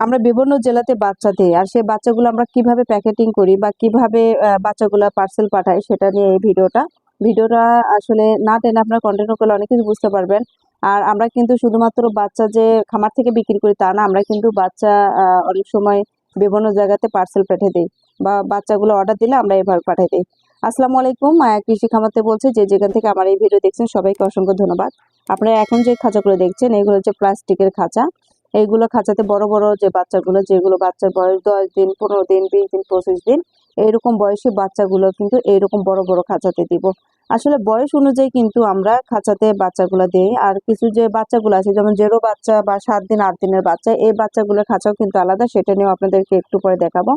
আমরা বিভিন্ন জেলাতে বাচ্চা দিই, আর সেই বাচ্চাগুলো আমরা কীভাবে প্যাকেটিং করি বা কীভাবে বাচ্চাগুলো পার্সেল পাঠাই সেটা নিয়ে এই ভিডিওটা। ভিডিওটা আসলে না টেনে আপনার কন্টিনিউ করলে অনেক কিছু বুঝতে পারবেন। আর আমরা কিন্তু শুধুমাত্র বাচ্চা যে খামার থেকে বিক্রি করি তা না, আমরা কিন্তু বাচ্চা অনেক সময় বিভিন্ন জায়গাতে পার্সেল পাঠিয়ে দিই বা বাচ্চাগুলো অর্ডার দিলে আমরা এভাবে পাঠিয়ে দিই। আসসালামু আলাইকুম কৃষি খামারতে বলছে যে যেখান থেকে আমার এই ভিডিও দেখছেন সবাইকে অসংখ্য ধন্যবাদ। আপনারা এখন যে খাঁচাগুলো দেখছেন, এগুলো হচ্ছে প্লাস্টিকের খাঁচা। এইগুলো খাঁচাতে বড় বড় যে বাচ্চাগুলো, যেগুলো বাচ্চার বয়স দশ দিন, পনেরো দিন, বিশ দিন, পঁচিশ দিন, এইরকম বয়সী বাচ্চাগুলো কিন্তু এইরকম বড় বড় খাঁচাতে দিব। আসলে বয়স অনুযায়ী কিন্তু আমরা খাঁচাতে বাচ্চাগুলো দিই। আর কিছু যে বাচ্চাগুলো আছে, যেমন জেরো বাচ্চা বা সাত দিন, আট দিনের বাচ্চা, এই বাচ্চাগুলোর খাঁচাও কিন্তু আলাদা, সেটা নিয়েও আপনাদেরকে একটু পরে দেখাবো।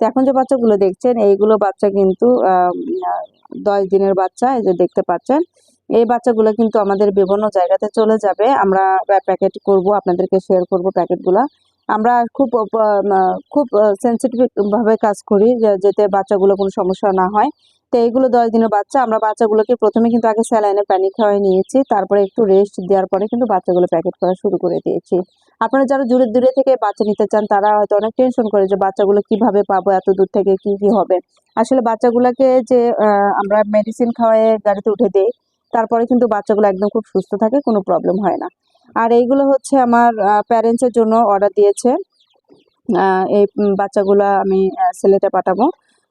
তো এখন যে বাচ্চাগুলো দেখছেন, এইগুলো বাচ্চা কিন্তু দশ দিনের বাচ্চা, এই যে দেখতে পাচ্ছেন এই বাচ্চাগুলো কিন্তু আমাদের বিভিন্ন জায়গাতে চলে যাবে। আমরা প্যাকেট করব, আপনাদেরকে শেয়ার করব প্যাকেটগুলো আমরা খুব খুব সেন্সিটিভ ভাবে কাজ করি যাতে বাচ্চাগুলো কোনো সমস্যা না হয়। তো এইগুলো দশ দিনের বাচ্চা, আমরা বাচ্চাগুলোকে প্রথমে কিন্তু আগে স্যালাইনে পানি খাওয়াই নিয়েছি। তারপরে একটু রেস্ট দেওয়ার পরে কিন্তু বাচ্চাগুলো প্যাকেট করা শুরু করে দিয়েছি। আপনারা যারা দূরে দূরে থেকে বাচ্চা নিতে চান, তারা হয়তো অনেক টেনশন করে যে, বাচ্চাগুলো কীভাবে পাবো, এত দূর থেকে কি কি হবে? আসলে বাচ্চাগুলোকে যে আমরা মেডিসিন খাওয়ায় গাড়িতে উঠে দিই তারপরে কিন্তু বাচ্চাগুলো একদম খুব সুস্থ থাকে, কোনো প্রবলেম হয় না। আর এইগুলো হচ্ছে আমার প্যারেন্টসের জন্য অর্ডার দিয়েছে। এই বাচ্চাগুলো আমি সিলেটে পাঠাবো।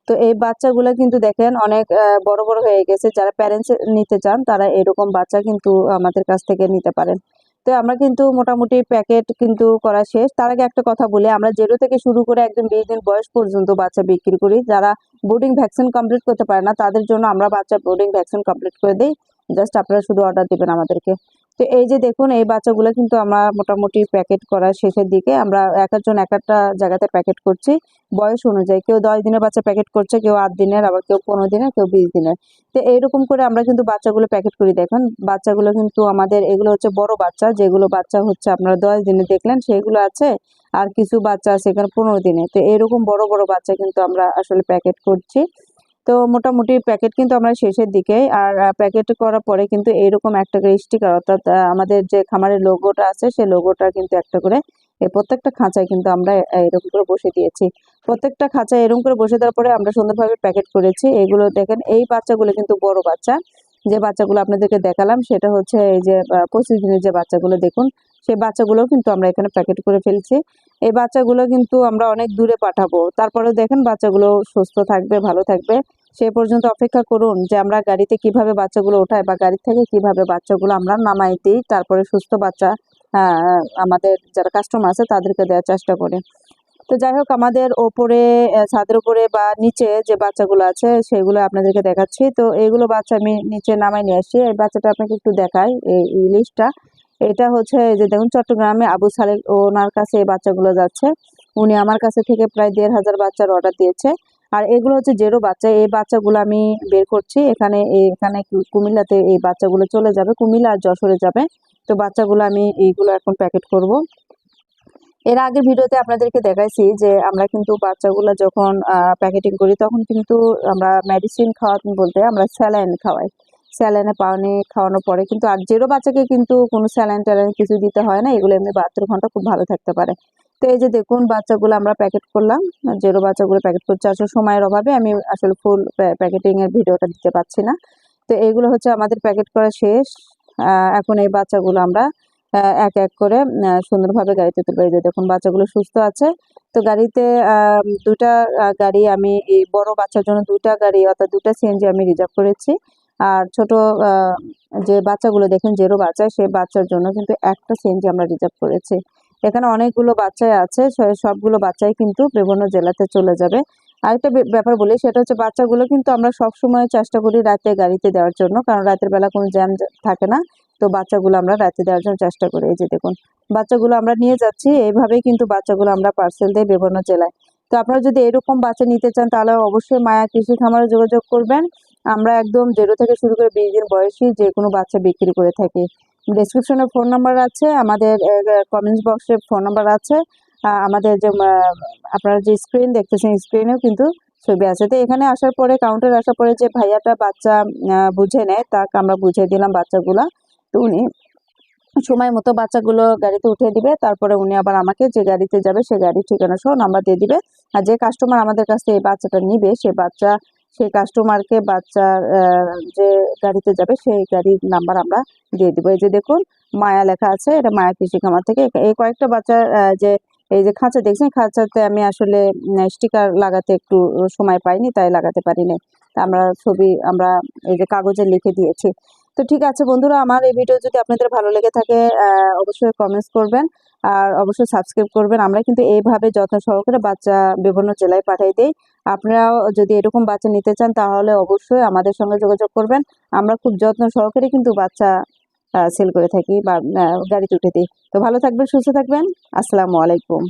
তো এই বাচ্চাগুলো কিন্তু দেখেন অনেক বড় বড় হয়ে গেছে। যারা প্যারেন্টস নিতে চান, তারা এরকম বাচ্চা কিন্তু আমাদের কাছ থেকে নিতে পারেন। তো আমরা কিন্তু মোটামুটি প্যাকেট কিন্তু করা শেষ। তার আগে একটা কথা বলি, আমরা জেরো থেকে শুরু করে একদম বিশ দিন বয়স পর্যন্ত বাচ্চা বিক্রি করি। যারা বোর্ডিং ভ্যাকসিন কমপ্লিট করতে পারে না, তাদের জন্য আমরা বাচ্চা বোর্ডিং ভ্যাকসিন কমপ্লিট করে দিই। জাস্ট আপনারা শুধু অর্ডার দিবেন আমাদেরকে। তো এই যে দেখুন, এই বাচ্চাগুলো কিন্তু আমরা মোটামুটি প্যাকেট করার শেষের দিকে আমরা এক একজন এক একটা জায়গাতে প্যাকেট করছি। বয়স অনুযায়ী কেউ দশ দিনের বাচ্চা প্যাকেট করছে, কেউ আট দিনের, আবার কেউ পনেরো দিনের, কেউ বিশ দিনের। তো এইরকম করে আমরা কিন্তু বাচ্চাগুলো প্যাকেট করি। দেখুন, বাচ্চাগুলো কিন্তু আমাদের এগুলো হচ্ছে বড় বাচ্চা, যেগুলো বাচ্চা হচ্ছে আপনারা দশ দিনে দেখলেন, সেগুলো আছে। আর কিছু বাচ্চা আছে এখানে পনেরো দিনে। তো এরকম বড় বড় বাচ্চা কিন্তু আমরা আসলে প্যাকেট করছি। তো মোটামুটি প্যাকেট কিন্তু আমরা শেষের দিকে, আর প্যাকেট করার পরে কিন্তু এইরকম একটা করে স্টিকার অর্থাৎ আমাদের যে খামারের লোগোটা আছে, সেই লোগোটা কিন্তু একটা করে প্রত্যেকটা খাঁচায় কিন্তু আমরা এরকম করে বসে দিয়েছি। প্রত্যেকটা খাঁচায় এরকম করে বসে দেওয়ার পরে আমরা সুন্দরভাবে প্যাকেট করেছি। এগুলো দেখেন, এই বাচ্চাগুলো কিন্তু বড় বাচ্চা। যে বাচ্চাগুলো আপনাদেরকে দেখালাম, সেটা হচ্ছে এই যে পঁচিশ দিনের যে বাচ্চাগুলো দেখুন, সেই বাচ্চাগুলো কিন্তু আমরা এখানে প্যাকেট করে ফেলছি। এই বাচ্চাগুলো কিন্তু আমরা অনেক দূরে পাঠাবো। তারপরে দেখেন বাচ্চাগুলো সুস্থ থাকবে, ভালো থাকবে। সে পর্যন্ত অপেক্ষা করুন যে আমরা গাড়িতে কীভাবে বাচ্চাগুলো ওঠাই বা গাড়ি থেকে কীভাবে বাচ্চাগুলো আমরা নামাই দিই, তারপরে সুস্থ বাচ্চা আমাদের যারা কাস্টমার আছে তাদেরকে দেওয়ার চেষ্টা করি। তো যাই হোক, আমাদের ওপরে ছাদের উপরে বা নিচে যে বাচ্চাগুলো আছে, সেগুলো আপনাদেরকে দেখাচ্ছি। তো এইগুলো বাচ্চা আমি নিচে নামাই নিয়ে আসি এই বাচ্চাটা আপনাকে একটু দেখাই, এই ইলিশটা। এটা হচ্ছে যে দেখুন, চট্টগ্রামে আবু সালেক ওনার কাছে এই বাচ্চাগুলো যাচ্ছে। উনি আমার কাছে থেকে প্রায় দেড় হাজার বাচ্চার অর্ডার দিয়েছে। আর এগুলো হচ্ছে জেরো বাচ্চা। এই বাচ্চাগুলো আমি বের করছি। এখানে এখানে কুমিল্লাতে এই বাচ্চাগুলো চলে যাবে। কুমিল্লা আর যশোরে যাবে। তো বাচ্চাগুলো আমি এইগুলো এখন প্যাকেট করব। এর আগের ভিডিওতে আপনাদেরকে দেখাইছি যে আমরা কিন্তু বাচ্চাগুলো যখন প্যাকেটিং করি তখন কিন্তু আমরা মেডিসিন খাওয়াতে বলতে আমরা স্যালাইন খাওয়াই। স্যালাইনে পানি খাওয়ানোর পরে কিন্তু আর জেরো বাচ্চাকে কিন্তু কোনো স্যালাইন ট্যালাইন কিছু দিতে হয় না, এগুলো এমনি বাহাত্তর ঘণ্টা খুব ভালো থাকতে পারে। তো এই যে দেখুন বাচ্চাগুলো আমরা প্যাকেট করলাম জেরো বাচ্চাগুলো প্যাকেট করছি আসলে সময়ের অভাবে আমি আসলে ফুল প্যাকেটিং এর ভিডিওটা দিতে পারছি না। তো এইগুলো হচ্ছে আমাদের প্যাকেট করা শেষ এখন এই বাচ্চাগুলো আমরা এক এক করে সুন্দরভাবে গাড়িতে তুলবো এই দেখুন, বাচ্চাগুলো সুস্থ আছে। তো গাড়িতে দুটা গাড়ি আমি, এই বড় বাচ্চার জন্য দুটা গাড়ি, অর্থাৎ দুটা সিএনজি আমি রিজার্ভ করেছি। আর ছোট যে বাচ্চাগুলো, দেখেন জেরো বাচ্চা সেই বাচ্চার জন্য কিন্তু একটা সিএনজি আমরা রিজার্ভ করেছি। এখানে অনেকগুলো বাচ্চাই আছে সবগুলো বাচ্চাই কিন্তু বিভিন্ন জেলাতে চলে যাবে। আরেকটা ব্যাপার বলি, সেটা হচ্ছে বাচ্চাগুলো কিন্তু আমরা সব সময় চেষ্টা করি রাতে গাড়িতে দেওয়ার জন্য, কারণ রাতের বেলা কোনো জ্যাম থাকে না। তো বাচ্চাগুলো আমরা রাতে দেওয়ার জন্য চেষ্টা করি। এই যে দেখুন, বাচ্চাগুলো আমরা নিয়ে যাচ্ছি, এইভাবেই কিন্তু বাচ্চাগুলো আমরা পার্সেল দিয়ে বিভিন্ন জেলায়। তো আপনারা যদি এরকম বাচ্চা নিতে চান, তাহলে অবশ্যই মায়া কৃষি খামারে যোগাযোগ করবেন। আমরা একদম জিরো থেকে শুরু করে বিশ দিন বয়সী যে কোনো বাচ্চা বিক্রি করে থাকি। ডিসক্রিপশনে ফোন নাম্বার আছে, আমাদের কমেন্টস বক্সে ফোন নাম্বার আছে। আমাদের যে আপনারা যে স্ক্রিন দেখতেছেন স্ক্রিনেও কিন্তু ছবি আছে। তো এখানে আসার পরে কাউন্টারে আসার পরে যে ভাইয়াটা বাচ্চা বুঝে নেয়, তাকে আমরা বুঝিয়ে দিলাম বাচ্চাগুলা। তো উনি সময় মতো বাচ্চাগুলো গাড়িতে উঠিয়ে দিবে, তারপরে উনি আবার আমাকে যে গাড়িতে যাবে সে গাড়ির ঠিকানা সহ নাম্বার দিয়ে দিবে। আর যে কাস্টমার আমাদের কাছে এই বাচ্চাটা নিবে, সে বাচ্চা সেই কাস্টমারকে বাচ্চার যে গাড়িতে যাবে, সেই গাড়ির নাম্বার আমরা দিয়ে দিব। এই যে দেখুন, মায়া লেখা আছে, এটা মায়া কৃষি খামার থেকে। এই কয়েকটা বাচ্চার যে এই যে খাঁচা দেখছেন, খাঁচাতে আমি আসলে স্টিকার লাগাতে একটু সময় পাইনি, তাই লাগাতে পারিনি। আমরা ছবি, আমরা এই যে কাগজে লিখে দিয়েছি। তো ঠিক আছে বন্ধুরা, আমার এই ভিডিও যদি আপনাদের ভালো লেগে থাকে অবশ্যই কমেন্টস করবেন আর অবশ্যই সাবস্ক্রাইব করবেন। আমরা কিন্তু এইভাবে যত্ন সহকারে বাচ্চা বিভিন্ন জেলায় পাঠাই দিই। আপনারাও যদি এরকম বাচ্চা নিতে চান, তাহলে অবশ্যই আমাদের সঙ্গে যোগাযোগ করবেন। আমরা খুব যত্ন সহকারে কিন্তু বাচ্চা সেল করে থাকি বা গাড়িতে উঠে দিই। তো ভালো থাকবেন, সুস্থ থাকবেন। আসসালামু আলাইকুম।